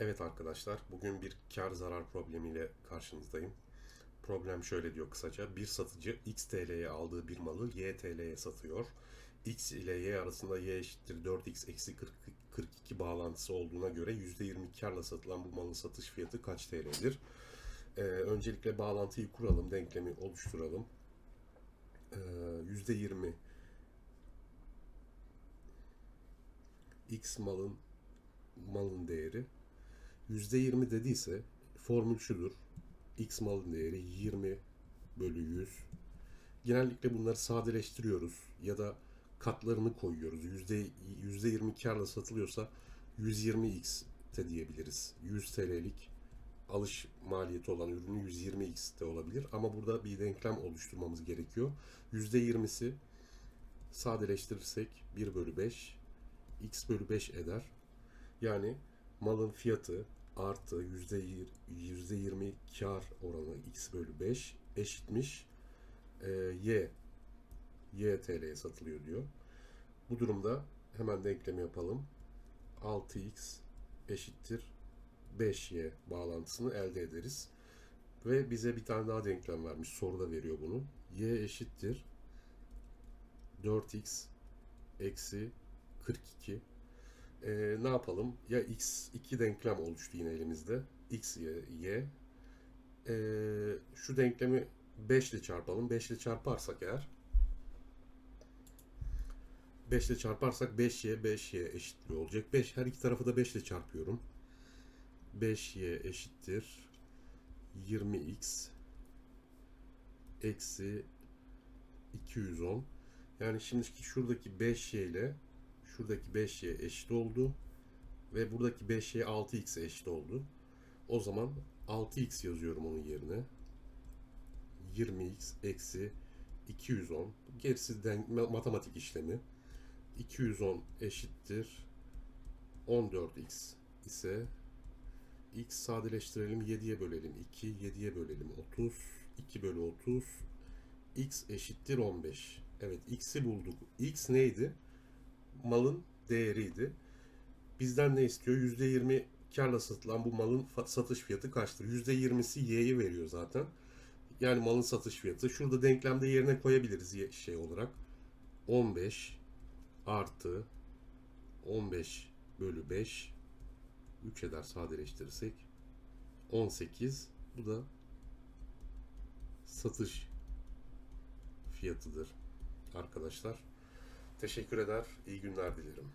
Evet arkadaşlar, bugün bir kar zarar problemiyle karşınızdayım. Problem şöyle diyor kısaca. Bir satıcı X TL'ye aldığı bir malı Y TL'ye satıyor. X ile Y arasında Y eşittir 4X eksi 40 42 bağlantısı olduğuna göre %20 karla satılan bu malın satış fiyatı kaç TL'dir? Ee, öncelikle bağlantıyı kuralım, denklemi oluşturalım. Ee, %20 X malın malın değeri %20 dediyse formül şudur. X malın değeri 20 bölü 100. Genellikle bunları sadeleştiriyoruz ya da katlarını koyuyoruz. Yüzde, %20 karla satılıyorsa 120x de diyebiliriz. 100 TL'lik alış maliyeti olan ürünü 120x de olabilir. Ama burada bir denklem oluşturmamız gerekiyor. %20'si sadeleştirirsek 1 bölü 5 x bölü 5 eder. Yani malın fiyatı artı yüzde yir- yüzde yirmi kar oranı x bölü 5 eşitmiş e, y y TL'ye satılıyor diyor. Bu durumda hemen denklemi yapalım. 6x eşittir 5y bağlantısını elde ederiz. Ve bize bir tane daha denklem vermiş. Soruda veriyor bunu. y eşittir 4x eksi 42 ee, ne yapalım? Ya x iki denklem oluştu yine elimizde. x, y, y. Ee, şu denklemi 5 ile çarpalım. 5 ile çarparsak eğer 5 ile çarparsak 5y 5y eşitliği olacak. 5 her iki tarafı da 5 ile çarpıyorum. 5y eşittir 20x eksi 210. Yani şimdi şuradaki 5y ile şuradaki 5y eşit oldu. Ve buradaki 5y 6x eşit oldu. O zaman 6x yazıyorum onun yerine. 20x eksi 210. Gerisi den, matematik işlemi. 210 eşittir 14x ise x sadeleştirelim 7'ye bölelim 2 7'ye bölelim 30 2 bölü 30 x eşittir 15 evet x'i bulduk x neydi malın değeriydi. Bizden ne istiyor? %20 karla satılan bu malın satış fiyatı kaçtır? %20'si Y'yi veriyor zaten. Yani malın satış fiyatı. Şurada denklemde yerine koyabiliriz şey olarak. 15 artı 15 bölü 5 3 eder sadeleştirirsek 18 bu da satış fiyatıdır arkadaşlar. Teşekkür eder. İyi günler dilerim.